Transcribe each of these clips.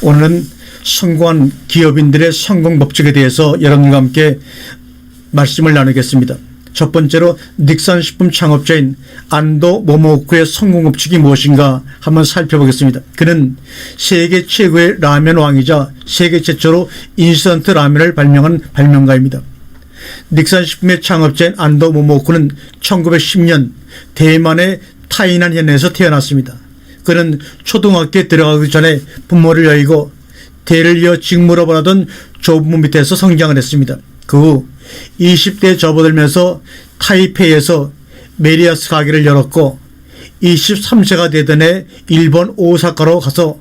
오늘은 성공한 기업인들의 성공 법칙에 대해서 여러분과 함께 말씀을 나누겠습니다. 첫 번째로 닉산 식품 창업자인 안도 모모쿠의 성공 법칙이 무엇인가 한번 살펴보겠습니다. 그는 세계 최고의 라면 왕이자 세계 최초로 인스턴트 라면을 발명한 발명가입니다. 닉산 식품의 창업자인 안도 모모쿠는 1910년 대만의 타이난 현에서 태어났습니다. 그는 초등학교에 들어가기 전에 부모를 여의고 대를 이어 직무로 벌하던 조부모 밑에서 성장을 했습니다. 그 후 20대에 접어들면서 타이페이에서 메리아스 가게를 열었고 23세가 되던 해 일본 오사카로 가서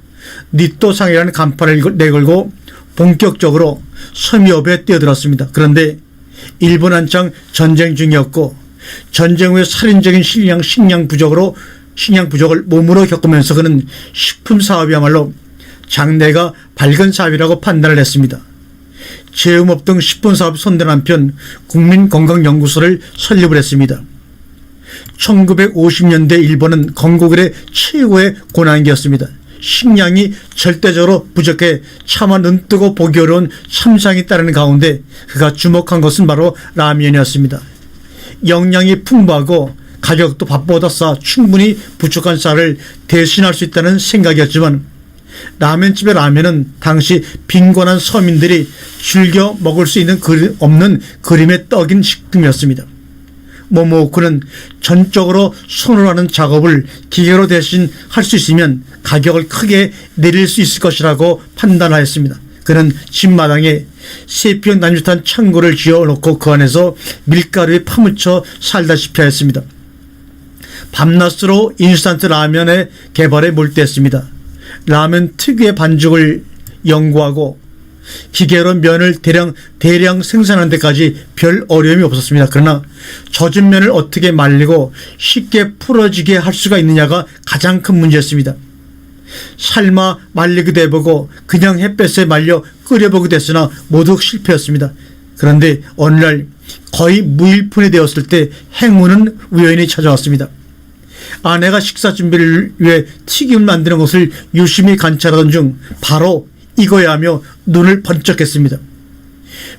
니토상이라는 간판을 내걸고 본격적으로 섬유업에 뛰어들었습니다. 그런데 일본 한창 전쟁 중이었고 전쟁 후에 살인적인 식량, 식량 부족으로 식량 부족을 몸으로 겪으면서 그는 식품 사업이야말로 장래가 밝은 사업이라고 판단을 했습니다. 제휴업 등 식품 사업 손댄 한편 국민건강연구소를 설립을 했습니다. 1950년대 일본은 건국일의 최고의 고난기였습니다. 식량이 절대적으로 부족해 차마 눈뜨고 보기 어려운 참상이 따르는 가운데 그가 주목한 것은 바로 라면이었습니다. 영양이 풍부하고 가격도 밥보다 싸 충분히 부족한 쌀을 대신할 수 있다는 생각이었지만 라면집의 라면은 당시 빈곤한 서민들이 즐겨 먹을 수 있는 그리, 없는 그림의 떡인 식품이었습니다. 모모쿠는 전적으로 손으로 하는 작업을 기계로 대신 할 수 있으면 가격을 크게 내릴 수 있을 것이라고 판단하였습니다. 그는 집마당에 세피온 남짓한 창고를 지어 놓고 그 안에서 밀가루에 파묻혀 살다시피 하였습니다. 밤낮으로 인스턴트 라면의 개발에 몰두했습니다. 라면 특유의 반죽을 연구하고 기계로 면을 대량 대량 생산하는 데까지 별 어려움이 없었습니다. 그러나 젖은 면을 어떻게 말리고 쉽게 풀어지게 할 수가 있느냐가 가장 큰 문제였습니다. 삶아 말리기도 해보고 그냥 햇볕에 말려 끓여보기도 했으나 모두 실패였습니다. 그런데 어느 날 거의 무일푼이 되었을 때 행운은 우연히 찾아왔습니다. 아내가 식사 준비를 위해 튀김을 만드는 것을 유심히 관찰하던 중 바로 이거야 하며 눈을 번쩍했습니다.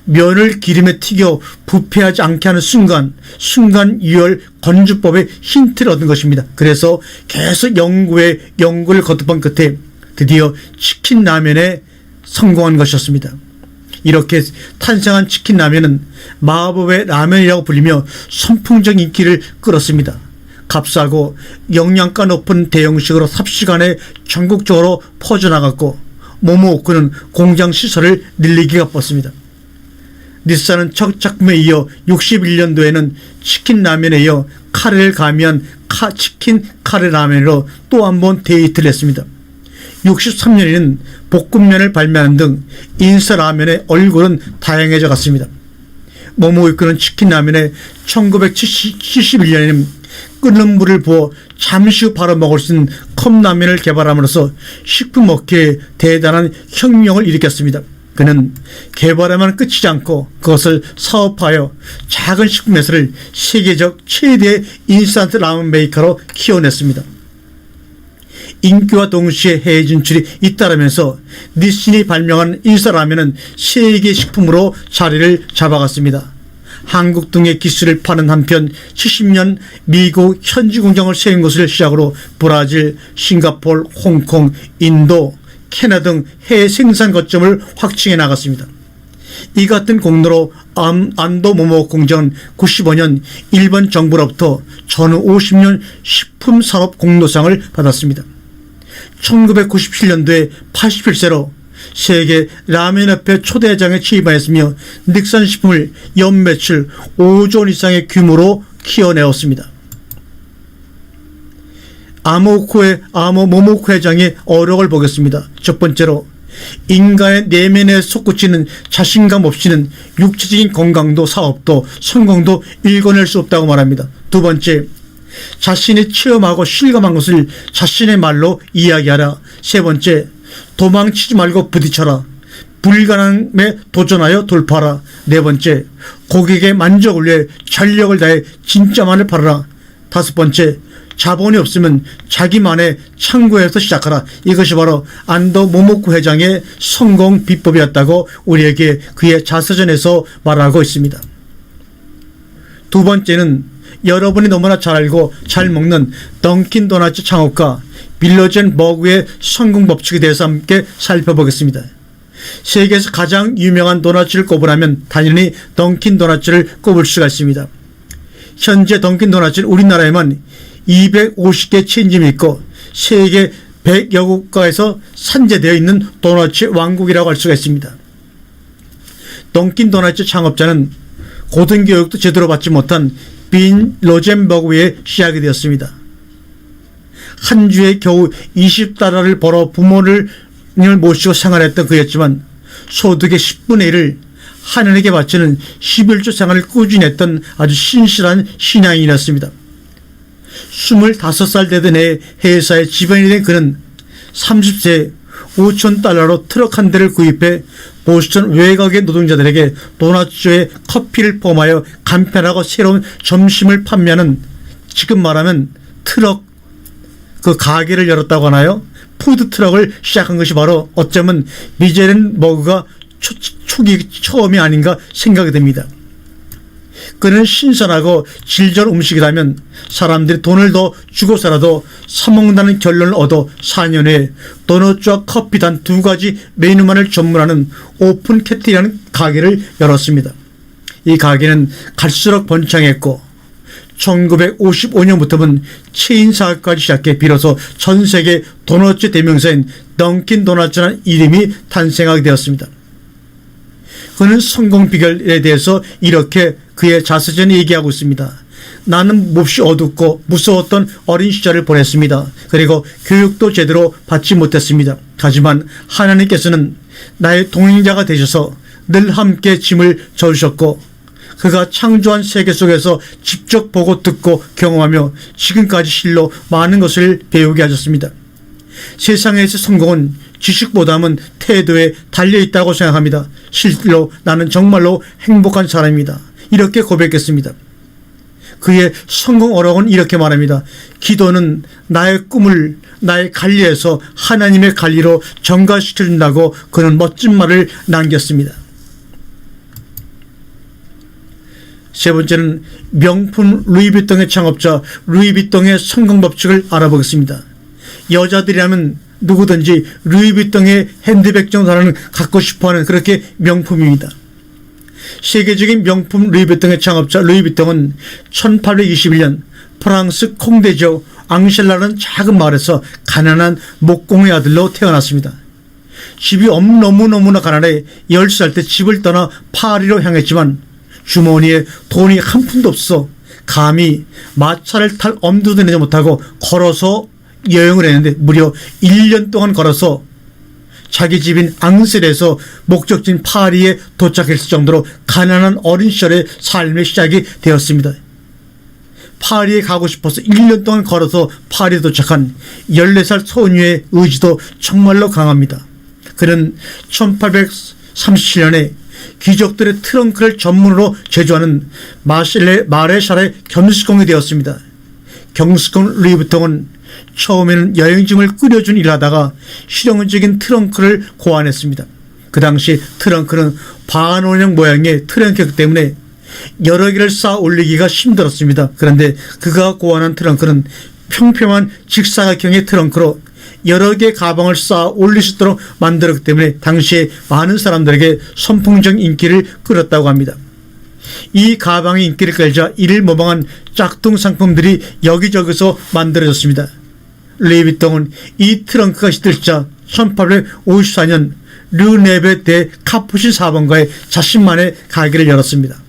면을 기름에 튀겨 부패하지 않게 하는 순간, 순간 유혈 건주법의 힌트를 얻은 것입니다. 그래서 계속 연구에 연구를 거듭한 끝에 드디어 치킨 라면에 성공한 것이었습니다. 이렇게 탄생한 치킨 라면은 마법의 라면이라고 불리며 선풍적 인기를 끌었습니다. 값싸고 영양가 높은 대형식으로 삽시간에 전국적으로 퍼져나갔고 모모오크는 공장 시설을 늘리기가 뻗습니다. 닛산은 첫 작품에 이어 61년도에는 치킨 라면에 이어 카레를 가미한 카, 치킨 카레 라면으로 또 한 번 데이트를 했습니다. 63년에는 볶음면을 발매하는 등 인스타 라면의 얼굴은 다양해져 갔습니다. 모모이크는 치킨 라면에 1971년에는 끓는 물을 부어 잠시 후 바로 먹을 수 있는 컵라면을 개발함으로써 식품 업계에 대단한 혁명을 일으켰습니다. 그는 개발에만 끝이지 않고 그것을 사업하여 작은 식품 회사를 세계적 최대의 인스턴트 라면 메이커로 키워냈습니다. 인기와 동시에 해외 진출이 잇따르면서 니신이 발명한 인스타 라면은 세계 식품으로 자리를 잡아갔습니다. 한국 등의 기술을 파는 한편 70년 미국 현지 공장을 세운 것을 시작으로 브라질, 싱가폴, 홍콩, 인도, 캐나다 등 해외 생산 거점을 확충해 나갔습니다. 이 같은 공로로 안도 모모 공장은 95년 일본 정부로부터 전후 50년 식품 산업 공로상을 받았습니다. 1997년도에 81세로 세계 라면협회 초대장에 취임하였으며 닉산 식품을 연매출 5조 원 이상의 규모로 키워내었습니다. 아모코의 아모 모모코 회장의 어록을 보겠습니다. 첫 번째로 인간의 내면에 솟구치는 자신감 없이는 육체적인 건강도 사업도 성공도 읽어낼 수 없다고 말합니다. 두 번째, 자신이 체험하고 실감한 것을 자신의 말로 이야기하라. 세 번째, 도망치지 말고 부딪혀라. 불가능에 도전하여 돌파하라. 네 번째, 고객의 만족을 위해 전력을 다해 진짜만을 팔아라. 다섯 번째, 자본이 없으면 자기만의 창고에서 시작하라. 이것이 바로 안도 모모쿠 회장의 성공 비법이었다고 우리에게 그의 자서전에서 말하고 있습니다. 두 번째는 여러분이 너무나 잘 알고 잘 먹는 던킨 도너츠 창업가 빌러젠 버그의 성공 법칙에 대해서 함께 살펴보겠습니다. 세계에서 가장 유명한 도너츠를 꼽으라면 당연히 던킨 도너츠를 꼽을 수가 있습니다. 현재 던킨 도너츠는 우리나라에만 250개 체인점이 있고 세계 100여 국가에서 산재되어 있는 도너츠 왕국이라고 할 수가 있습니다. 던킨 도너츠 창업자는 고등교육도 제대로 받지 못한 빈 로젠버그에 시작이 되었습니다. 한 주에 겨우 20달러를 벌어 부모를 모시고 생활했던 그였지만 소득의 10분의 1을 하나님께 바치는 11조 생활을 꾸준히 했던 아주 신실한 신앙인이었습니다. 25살 되던 해 회사의 지배인이 된 그는 30세 5천 달러로 트럭 한 대를 구입해 보스턴 외곽의 노동자들에게 도넛주에 커피를 포함하여 간편하고 새로운 점심을 판매하는 지금 말하면 트럭 그 가게를 열었다고 하나요? 푸드 트럭을 시작한 것이 바로 어쩌면 미제린 버그가 초, 초기 처음이 아닌가 생각이 됩니다. 그는 신선하고 질 좋은 음식이라면 사람들이 돈을 더 주고서라도 사먹는다는 결론을 얻어 4년 후에 도넛과 커피 단 두 가지 메뉴만을 전문하는 오픈 캐티라는 가게를 열었습니다. 이 가게는 갈수록 번창했고 1955년부터는 체인 사업까지 시작해 비로소 전 세계 도넛츠 대명사인 던킨 도넛츠라는 이름이 탄생하게 되었습니다. 그는 성공 비결에 대해서 이렇게 그의 자서전에 얘기하고 있습니다. 나는 몹시 어둡고 무서웠던 어린 시절을 보냈습니다. 그리고 교육도 제대로 받지 못했습니다. 하지만 하나님께서는 나의 동행자가 되셔서 늘 함께 짐을 져주셨고 그가 창조한 세계 속에서 직접 보고 듣고 경험하며 지금까지 실로 많은 것을 배우게 하셨습니다. 세상에서 성공은 지식보다는 태도에 달려 있다고 생각합니다. 실로 나는 정말로 행복한 사람입니다. 이렇게 고백했습니다. 그의 성공 어록은 이렇게 말합니다. 기도는 나의 꿈을 나의 관리에서 하나님의 관리로 전가시켜준다고 그는 멋진 말을 남겼습니다. 세 번째는 명품 루이비통의 창업자 루이비통의 성공 법칙을 알아보겠습니다. 여자들이라면 누구든지 루이비통의 핸드백 정도는 갖고 싶어하는 그렇게 명품입니다. 세계적인 명품 루이비통의 창업자 루이비통은 1821년 프랑스 콩대 지역 앙셀라는 작은 마을에서 가난한 목공의 아들로 태어났습니다. 집이 너무너무나 가난해 10살 때 집을 떠나 파리로 향했지만 주머니에 돈이 한 푼도 없어 감히 마차를 탈 엄두도 내지 못하고 걸어서 여행을 했는데 무려 1년 동안 걸어서 자기 집인 앙셀에서 목적지인 파리에 도착했을 정도로 가난한 어린 시절의 삶의 시작이 되었습니다. 파리에 가고 싶어서 1년 동안 걸어서 파리에 도착한 14살 소녀의 의지도 정말로 강합니다. 그는 1837년에 귀족들의 트렁크를 전문으로 제조하는 마실레 마레샬의 겸수공이 되었습니다. 경수공 루이부통은 처음에는 여행짐을 끓여준 일하다가 실용적인 트렁크를 고안했습니다. 그 당시 트렁크는 반원형 모양의 트렁크였기 때문에 여러 개를 쌓아 올리기가 힘들었습니다. 그런데 그가 고안한 트렁크는 평평한 직사각형의 트렁크로 여러 개 가방을 쌓아 올릴 수 있도록 만들었기 때문에 당시에 많은 사람들에게 선풍적 인기를 끌었다고 합니다. 이 가방의 인기를 끌자 이를 모방한 짝퉁 상품들이 여기저기서 만들어졌습니다. 레이비통은 이 트렁크가 시들자 1854년 르네베 대 카푸신 사번가에 자신만의 가게를 열었습니다.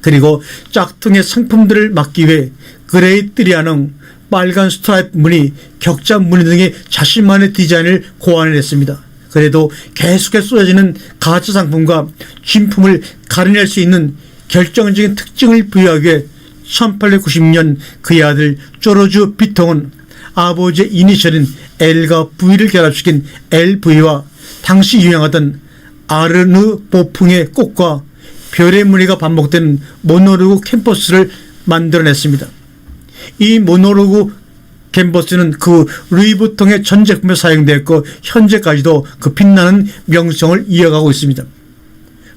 그리고 짝퉁의 상품들을 막기 위해 그레이 트리아농 빨간 스트라이프 무늬, 격자 무늬 등의 자신만의 디자인을 고안했습니다. 그래도 계속해서 쏟아지는 가짜 상품과 진품을 가려낼 수 있는 결정적인 특징을 부여하기 위해 1890년 그의 아들 조르주 비통은 아버지의 이니셜인 L과 V를 결합시킨 LV와 당시 유행하던 아르느 보풍의 꽃과 별의 무늬가 반복된 모노르고 캠퍼스를 만들어냈습니다. 이 모노로그 캔버스는 그 루이부통의 전 제품에 사용되었고 현재까지도 그 빛나는 명성을 이어가고 있습니다.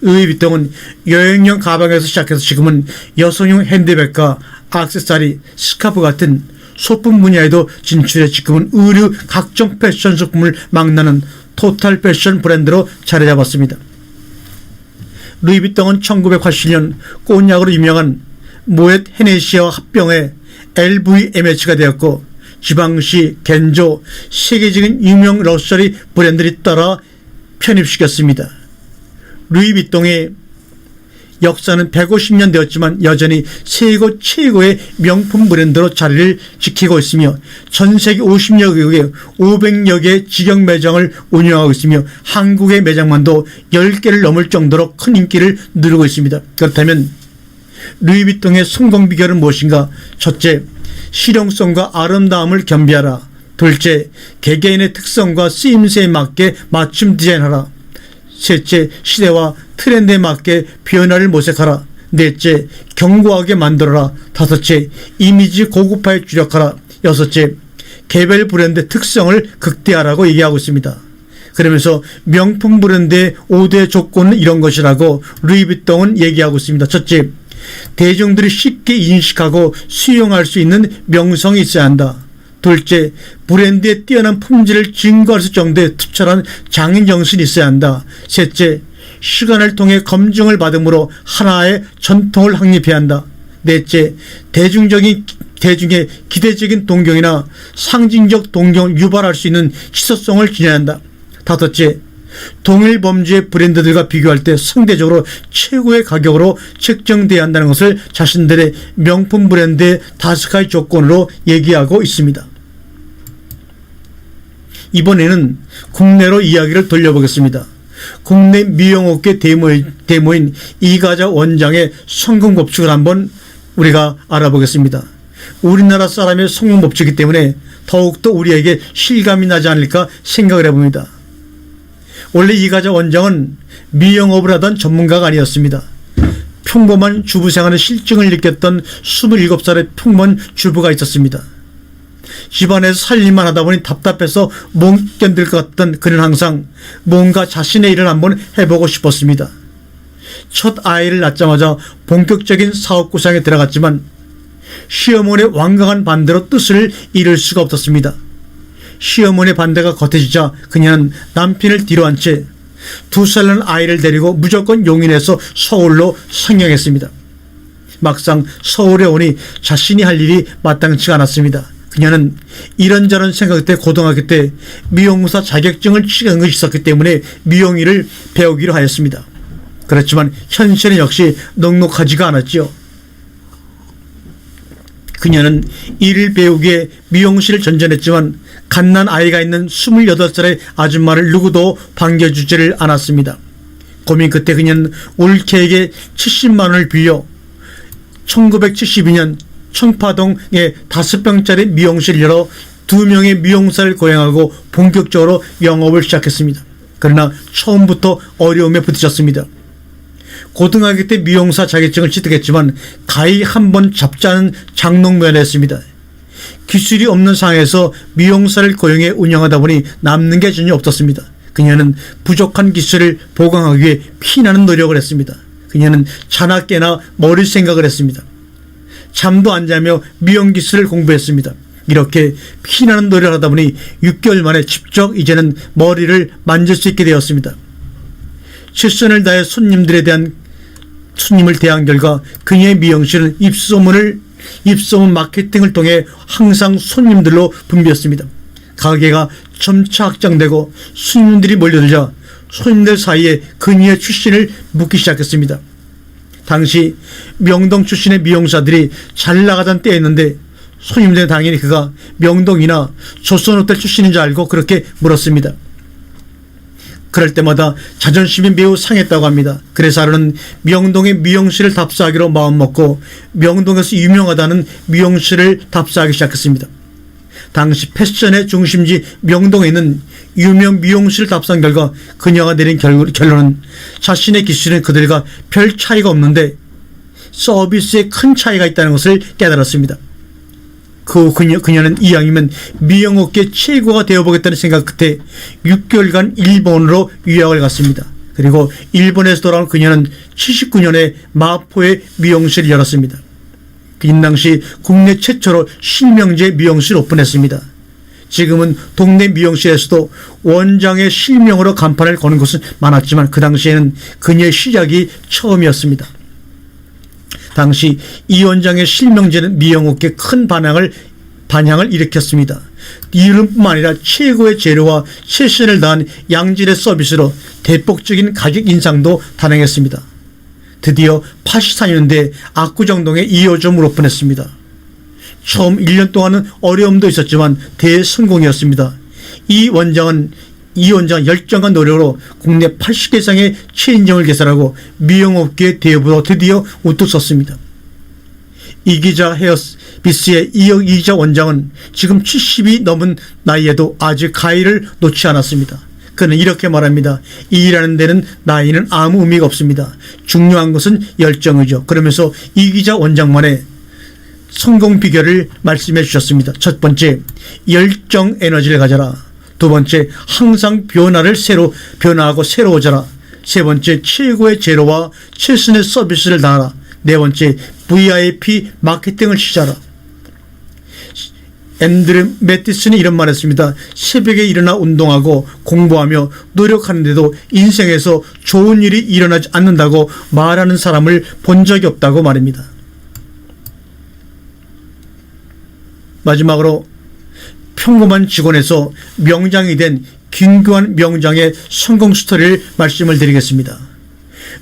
루이비통은 여행용 가방에서 시작해서 지금은 여성용 핸드백과 액세서리, 스카프 같은 소품 분야에도 진출해 지금은 의류 각종 패션 소품을 망나는 토탈 패션 브랜드로 자리 잡았습니다. 루이비통은 1980년 꽃약으로 유명한 모엣 헤네시아와 합병해 LVMH가 되었고 지방시, 겐조, 세계적인 유명 럭셔리 브랜드를 따라 편입시켰습니다. 루이비통의 역사는 150년 되었지만 여전히 세계 최고의 명품 브랜드로 자리를 지키고 있으며 전 세계 50여 개국에 500여 개의 직영 매장을 운영하고 있으며 한국의 매장만도 10개를 넘을 정도로 큰 인기를 누리고 있습니다. 그렇다면 루이비통의 성공 비결은 무엇인가? 첫째, 실용성과 아름다움을 겸비하라. 둘째, 개개인의 특성과 쓰임새에 맞게 맞춤 디자인하라. 셋째, 시대와 트렌드에 맞게 변화를 모색하라. 넷째, 견고하게 만들어라. 다섯째, 이미지 고급화에 주력하라. 여섯째, 개별 브랜드 특성을 극대화라고 얘기하고 있습니다. 그러면서 명품 브랜드의 5대 조건은 이런 것이라고 루이비통은 얘기하고 있습니다. 첫째, 대중들이 쉽게 인식하고 수용할 수 있는 명성이 있어야 한다. 둘째, 브랜드의 뛰어난 품질을 증거할 수 정도의 투철한 장인 정신이 있어야 한다. 셋째, 시간을 통해 검증을 받음으로 하나의 전통을 확립해야 한다. 넷째, 대중적인 대중의 기대적인 동경이나 상징적 동경을 유발할 수 있는 희소성을 지녀야 한다. 다섯째, 동일 범주의 브랜드들과 비교할 때 상대적으로 최고의 가격으로 책정돼야 한다는 것을 자신들의 명품 브랜드의 가지 조건으로 얘기하고 있습니다. 이번에는 국내로 이야기를 돌려보겠습니다. 국내 미용업계 데모인, 데모인 이가자 원장의 성공 법칙을 한번 우리가 알아보겠습니다. 우리나라 사람의 성공 법칙이기 때문에 더욱더 우리에게 실감이 나지 않을까 생각을 해봅니다. 원래 이가자 원장은 미용업을 하던 전문가가 아니었습니다. 평범한 주부 생활의 실증을 느꼈던 27살의 평범한 주부가 있었습니다. 집안에서 살림만 하다 보니 답답해서 못 견딜 것 같던 그는 항상 뭔가 자신의 일을 한번 해보고 싶었습니다. 첫 아이를 낳자마자 본격적인 사업 구상에 들어갔지만 시어머니의 완강한 반대로 뜻을 이룰 수가 없었습니다. 시어머니의 반대가 겉해지자 그녀는 남편을 뒤로 한 채 두 살 난 아이를 데리고 무조건 용인에서 서울로 상경했습니다. 막상 서울에 오니 자신이 할 일이 마땅치 않았습니다. 그녀는 이런저런 생각 때 고등학교 때 미용사 자격증을 취한 것이 있었기 때문에 미용일을 배우기로 하였습니다. 그렇지만 현실은 역시 넉넉하지가 않았지요. 그녀는 일을 배우기에 미용실을 전전했지만 갓난 아이가 있는 28살의 아줌마를 누구도 반겨주지를 않았습니다. 고민 끝에 그녀는 올케에게 70만 원을 빌려 1972년 청파동에 다섯 병짜리 미용실 열어 두 명의 미용사를 고용하고 본격적으로 영업을 시작했습니다. 그러나 처음부터 어려움에 부딪혔습니다. 고등학교 때 미용사 자격증을 취득했지만 가히 한 번 잡자는 장롱면했습니다. 기술이 없는 상황에서 미용사를 고용해 운영하다 보니 남는 게 전혀 없었습니다. 그녀는 부족한 기술을 보강하기 위해 피나는 노력을 했습니다. 그녀는 자나깨나 머리 생각을 했습니다. 잠도 안 자며 미용 기술을 공부했습니다. 이렇게 피나는 노력을 하다 보니 6개월 만에 직접 이제는 머리를 만질 수 있게 되었습니다. 최선을 다해 손님들에 대한 손님을 대한 결과 그녀의 미용실은 입소문을 입소문 마케팅을 통해 항상 손님들로 붐볐습니다. 가게가 점차 확장되고 손님들이 몰려들자 손님들 사이에 그녀의 출신을 묻기 시작했습니다. 당시 명동 출신의 미용사들이 잘 나가던 때였는데 손님들은 당연히 그가 명동이나 조선호텔 출신인 줄 알고 그렇게 물었습니다. 그럴 때마다 자존심이 매우 상했다고 합니다. 그래서 하루는 명동의 미용실을 답사하기로 마음먹고 명동에서 유명하다는 미용실을 답사하기 시작했습니다. 당시 패션의 중심지 명동에 있는 유명 미용실 답사한 결과 그녀가 내린 결, 결론은 자신의 기술은 그들과 별 차이가 없는데 서비스에 큰 차이가 있다는 것을 깨달았습니다. 그후 그녀, 그녀는 이왕이면 미영업계 최고가 되어보겠다는 생각 끝에 6개월간 일본으로 유학을 갔습니다. 그리고 일본에서 돌아온 그녀는 79년에 마포에 미용실을 열었습니다. 이 당시 국내 최초로 실명제 미용실 오픈했습니다. 지금은 동네 미용실에서도 원장의 실명으로 간판을 거는 곳은 많았지만 그 당시에는 그녀의 시작이 처음이었습니다. 당시 이 원장의 실명제는 미용업계 큰 반향을 반향을 일으켰습니다. 이름뿐만 아니라 최고의 재료와 최신을 다한 양질의 서비스로 대폭적인 가격 인상도 단행했습니다. 드디어 84년대 압구정동에 2호점을 오픈했습니다. 처음 1년 동안은 어려움도 있었지만 대성공이었습니다. 이 원장은 이 원장 열정과 노력으로 국내 80개 이상의 체인점을 개설하고 미용업계의 대부로 드디어 우뚝 섰습니다. 이기자 헤어비스의 이기자 원장은 지금 70이 넘은 나이에도 아직 가위를 놓지 않았습니다. 그는 이렇게 말합니다. 이 일하는 데는 나이는 아무 의미가 없습니다. 중요한 것은 열정이죠. 그러면서 이기자 원장만의 성공 비결을 말씀해 주셨습니다. 첫 번째, 열정 에너지를 가져라. 두 번째, 항상 변화를 새로 변화하고 새로워져라. 세 번째, 최고의 재료와 최신의 서비스를 다하라. 네 번째, VIP 마케팅을 시작하라. 앤드류 매티슨이 이런 말 했습니다. 새벽에 일어나 운동하고 공부하며 노력하는데도 인생에서 좋은 일이 일어나지 않는다고 말하는 사람을 본 적이 없다고 말입니다. 마지막으로 평범한 직원에서 명장이 된 김교환 명장의 성공 스토리를 말씀을 드리겠습니다.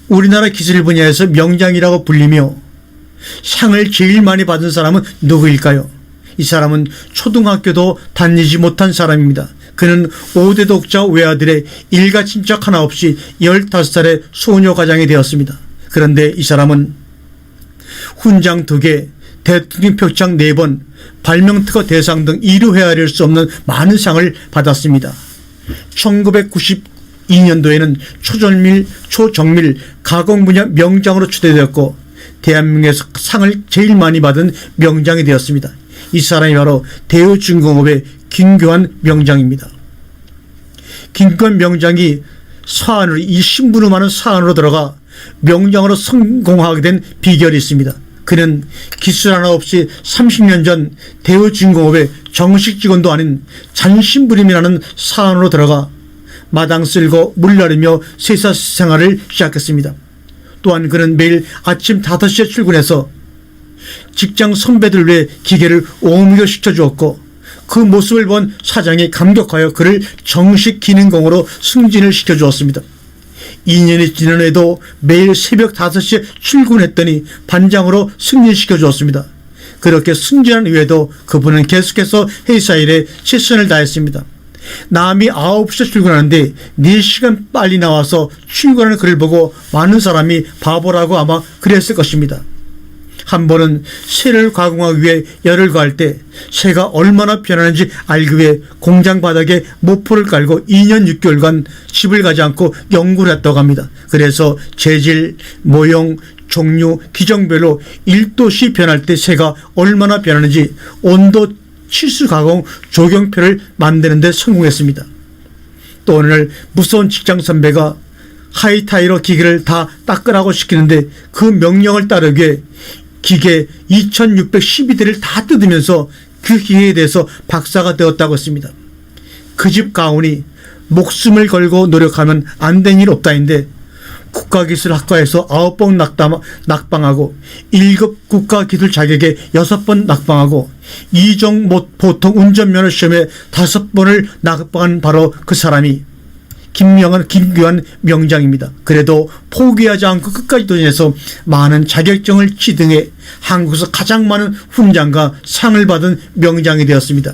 우리나라 기술 분야에서 명장이라고 불리며 상을 제일 많이 받은 사람은 누구일까요? 이 사람은 초등학교도 다니지 못한 사람입니다. 그는 5대 독자 외아들의 일가 친척 하나 없이 15살의 소녀 가장이 되었습니다. 그런데 이 사람은 훈장 2개, 대통령 표창 4번, 발명특허 대상 등 이루 헤아릴 수 없는 많은 상을 받았습니다. 1992년도에는 초정밀, 초정밀 가공 분야 명장으로 추대되었고 대한민국에서 상을 제일 많이 받은 명장이 되었습니다. 이 사람이 바로 대우중공업의 김교환 명장입니다. 김교환 명장이 사안으로 이 신분을 많은 사안으로 들어가 명장으로 성공하게 된 비결이 있습니다. 그는 기술 하나 없이 30년 전 대우중공업의 정식 직원도 아닌 잔심부림이라는 사안으로 들어가 마당 쓸고 물나르며 세사 생활을 시작했습니다. 또한 그는 매일 아침 5시에 출근해서 직장 선배들 외 기계를 옮겨 시켜 주었고 그 모습을 본 사장이 감격하여 그를 정식 기능공으로 승진을 시켜 주었습니다. 2년이 지난 해도 매일 새벽 5시에 출근했더니 반장으로 승진시켜 주었습니다. 그렇게 승진한 이후에도 그분은 계속해서 회사 일에 최선을 다했습니다. 남이 9시에 출근하는데 4시간 빨리 나와서 출근하는 그를 보고 많은 사람이 바보라고 아마 그랬을 것입니다. 한 번은 새를 가공하기 위해 열을 가할 때 새가 얼마나 변하는지 알기 위해 공장 바닥에 모포를 깔고 2년 6개월간 집을 가지 않고 연구를 했다고 합니다. 그래서 재질, 모형, 종류, 기종별로 1도씩 변할 때 새가 얼마나 변하는지 온도 치수 가공 조경표를 만드는 데 성공했습니다. 또 오늘 무서운 직장 선배가 하이타이로 기계를 다 닦으라고 시키는데 그 명령을 위해 기계 2612대를 다 뜯으면서 그 기계에 대해서 박사가 되었다고 했습니다. 그 집 가훈이 목숨을 걸고 노력하면 안 된 일 없다인데 국가기술학과에서 9번 낙담, 낙방하고 1급 국가기술 자격에 6번 낙방하고 이종 보통 운전면허 시험에 5번을 낙방한 바로 그 사람이 김명은 김규환 명장입니다. 그래도 포기하지 않고 끝까지 도전해서 많은 자격증을 취등해 한국에서 가장 많은 훈장과 상을 받은 명장이 되었습니다.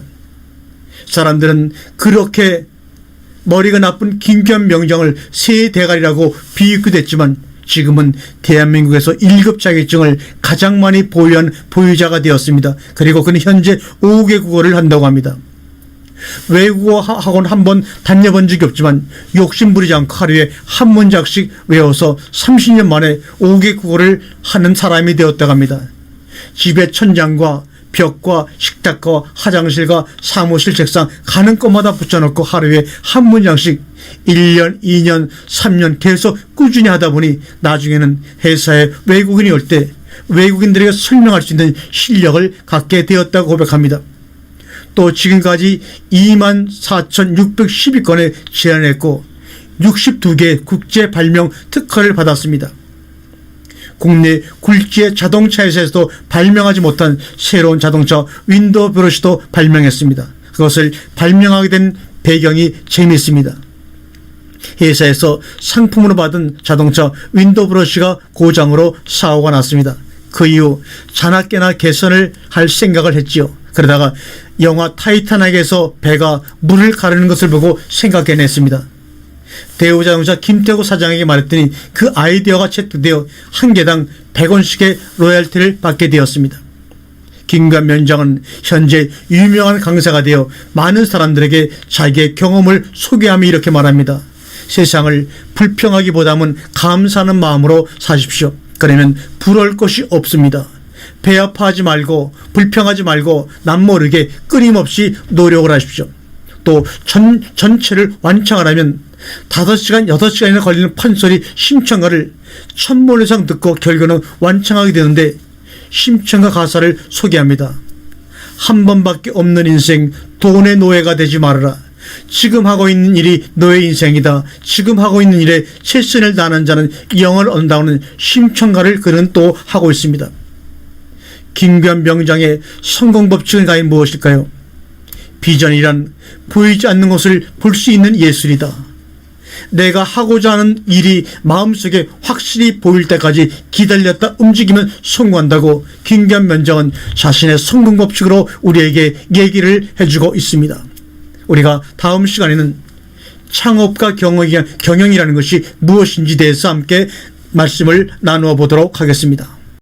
사람들은 그렇게 머리가 나쁜 김규환 명장을 새 대가리라고 비유했지만 지금은 대한민국에서 1급 자격증을 가장 많이 보유한 보유자가 되었습니다. 그리고 그는 현재 5개 국어를 한다고 합니다. 외국어 학원 한 번 다녀본 적이 없지만 욕심 부리지 않고 하루에 한 문장씩 외워서 30년 만에 5개 국어를 하는 사람이 되었다고 합니다. 집의 천장과 벽과 식탁과 화장실과 사무실 책상 가는 곳마다 붙여놓고 하루에 한 문장씩 1년, 2년, 3년 계속 꾸준히 하다 보니 나중에는 회사에 외국인이 올 때 외국인들에게 설명할 수 있는 실력을 갖게 되었다고 고백합니다. 또 지금까지 2만 4,612건의 제안했고 62개 국제 발명 특허를 받았습니다. 국내 굴지의 자동차 회사에서도 발명하지 못한 새로운 자동차 윈도우 브러쉬도 발명했습니다. 그것을 발명하게 된 배경이 재미있습니다. 회사에서 상품으로 받은 자동차 윈도우 브러쉬가 고장으로 사고가 났습니다. 그 이후 자나깨나 개선을 할 생각을 했지요. 그러다가 영화 타이타닉에서 배가 물을 가르는 것을 보고 생각해냈습니다. 대우자동차 김태구 사장에게 말했더니 그 아이디어가 채택되어 한 개당 100원씩의 로열티를 받게 되었습니다. 김관 면장은 현재 유명한 강사가 되어 많은 사람들에게 자기의 경험을 소개하며 이렇게 말합니다. 세상을 불평하기보다는 감사하는 마음으로 사십시오. 그러면 부러울 것이 없습니다. 배 아파하지 말고 불평하지 말고 남모르게 끊임없이 노력을 하십시오. 또 전, 전체를 완창하려면 5시간, 6시간이나 걸리는 판소리 심청가를 천번 이상 듣고 결국은 완창하게 되는데 심청가 가사를 소개합니다. 한 번밖에 없는 인생 돈의 노예가 되지 말아라. 지금 하고 있는 일이 너의 인생이다. 지금 하고 있는 일에 최선을 다하는 자는 영을 얻는다는 심청가를 그는 또 하고 있습니다. 김규환 명장의 성공 법칙은 과연 무엇일까요? 비전이란 보이지 않는 것을 볼 수 있는 예술이다. 내가 하고자 하는 일이 마음속에 확실히 보일 때까지 기다렸다 움직이면 성공한다고 김기현 면장은 자신의 성공 법칙으로 우리에게 얘기를 해주고 있습니다. 우리가 다음 시간에는 창업과 경영이- 경영이라는 것이 무엇인지 대해서 함께 말씀을 나누어 보도록 하겠습니다.